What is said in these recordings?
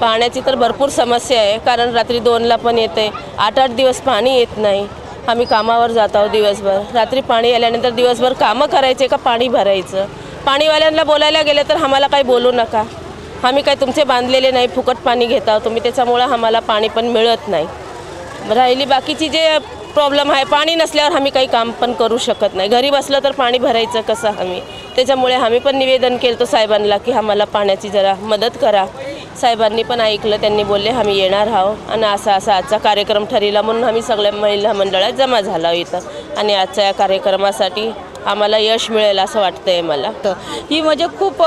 पाण्याची तर भरपूर समस्या आहे कारण रात्री दोनला पण येते. आठ आठ दिवस पाणी येत नाही. आम्ही कामावर जात आहोत दिवसभर. रात्री पाणी आल्यानंतर दिवसभर कामं करायचे का पाणी भरायचं? पाणीवाल्यांना बोलायला गेलं तर आम्हाला काही बोलू नका. आम्ही काही तुमचे बांधलेले नाही फुकट पाणी घेत आहोत. तुम्ही त्याच्यामुळं आम्हाला पाणी पण मिळत नाही. राहिली बाकीची जे प्रॉब्लेम आहे पाणी नसल्यावर आम्ही काही काम पण करू शकत नाही. घरी बसलं तर पाणी भरायचं कसं आम्ही? त्याच्यामुळे आम्ही पण निवेदन केलं साहेबांना की आम्हाला पाण्याची जरा मदत करा. साहेबांनी पण ऐकलं त्यांनी बोलले आम्ही येणार आहो आणि असा असा आजचा कार्यक्रम ठरला म्हणून आम्ही सगळ्या महिला मंडळात जमा झाला इथं. आणि आजच्या या कार्यक्रमासाठी आम्हाला यश मिळेल असं वाटतंय मला. ही म्हणजे खूप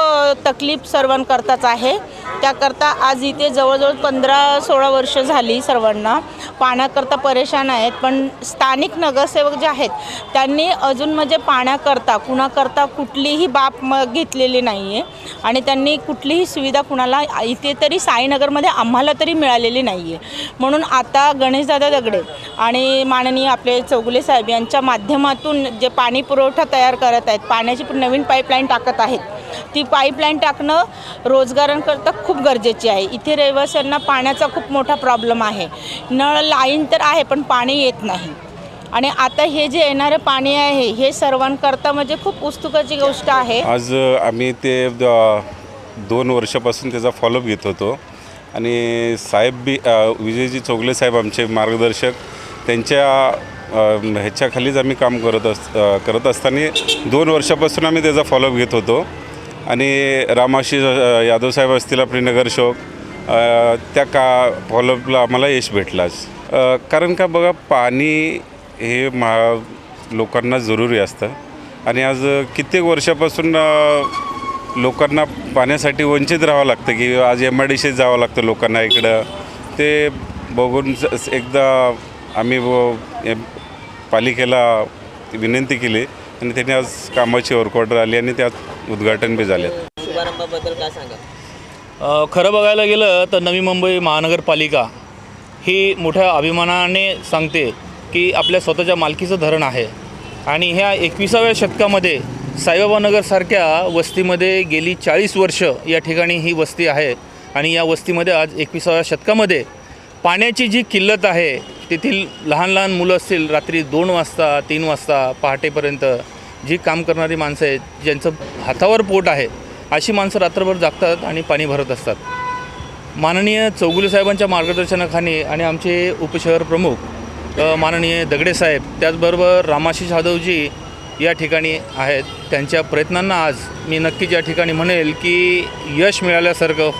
तकलीफ सर्वांकरताच आहे. त्याकरता आज इथे जवळजवळ पंधरा सोळा वर्ष झाली सर्वांना. पाण्याकरता परेशान आहेत पण स्थानिक नगरसेवक जे आहेत त्यांनी अजून म्हणजे पाण्याकरता कुणाकरता कुठलीही बाब म घेतलेली नाही आहे आणि त्यांनी कुठलीही सुविधा कुणाला इथे तरी साईनगरमध्ये आम्हाला तरी मिळालेली नाही आहे म्हणून आता गणेशदादा दगडे आणि माननीय आपले चौगुले साहेब यांच्या माध्यमातून जे पाणी पुरवठा तयार करत आहेत पाण्याची पण नवीन पाईपलाईन टाकत आहेत ती पाईपलाईन टाकणं रोजगारांकरता खूप गरजेची आहे. इथे रहिवाशांना पाण्याचा खूप मोठा प्रॉब्लेम आहे. नळ लाईन तर आहे पण पाणी येत नाही. आणि आता हे जे येणारं पाणी आहे हे सर्वांकरता म्हणजे खूप उत्सुकाची गोष्ट आहे. आज आम्ही ते द- दोन वर्षापासून त्याचा फॉलोअप घेत होतो. आणि साहेब बी विजयजी चौगले साहेब आमचे मार्गदर्शक. त्यांच्या ह्याच्याखालीच आम्ही काम करत अस करत असताना दोन वर्षापासून आम्ही त्याचा फॉलोअप घेत होतो. आणि रामाशी यादव साहेब असतील आपले नगरसेवक त्या का फॉलोअपला आम्हाला यश भेटलाच कारण का बघा पाणी हे महा लोकांना जरुरी असतं. आणि आज कित्येक वर्षापासून लोकांना पाण्यासाठी वंचित राहावं लागतं की आज एम आय डी सीत जावं लागतं लोकांना इकडं. ते बघून एकदा आम्ही पालिकेला विनंती केली आणि त्यांनी आज कामाची वर्क ऑर्डर आली आणि त्यात उद्घाटन बी झाले शुभारंभाबद्दल काय सांगा अ, खरं बघायला गेलं तर नवी मुंबई महानगरपालिका ही मोठ्या अभिमानाने सांगते की आपल्या स्वतःच्या मालकीचं धरण आहे. आणि ह्या एकविसाव्या शतकामध्ये साईबाबा नगरसारख्या वस्तीमध्ये गेली चाळीस वर्ष या ठिकाणी ही वस्ती आहे. आणि या वस्तीमध्ये आज एकविसाव्या शतकामध्ये पाण्याची जी किल्लत आहे तेथील लहान लहान मुलं असतील रात्री दोन वाजता तीन वाजता पहाटेपर्यंत जी काम करणारी माणसं आहेत ज्यांचं हातावर पोट आहे अशी माणसं रात्रभर जागतात आणि पाणी भरत असतात. माननीय चौगुले साहेबांच्या मार्गदर्शनाखाली आणि आमचे उपशहर प्रमुख माननीय दगडे साहेब त्याचबरोबर रामाशी जाधवजी या ठिकाणी आहेत. त्यांच्या प्रयत्नांना आज मी नक्कीच या ठिकाणी म्हणेल की यश मिळाल्यासारखं होईल.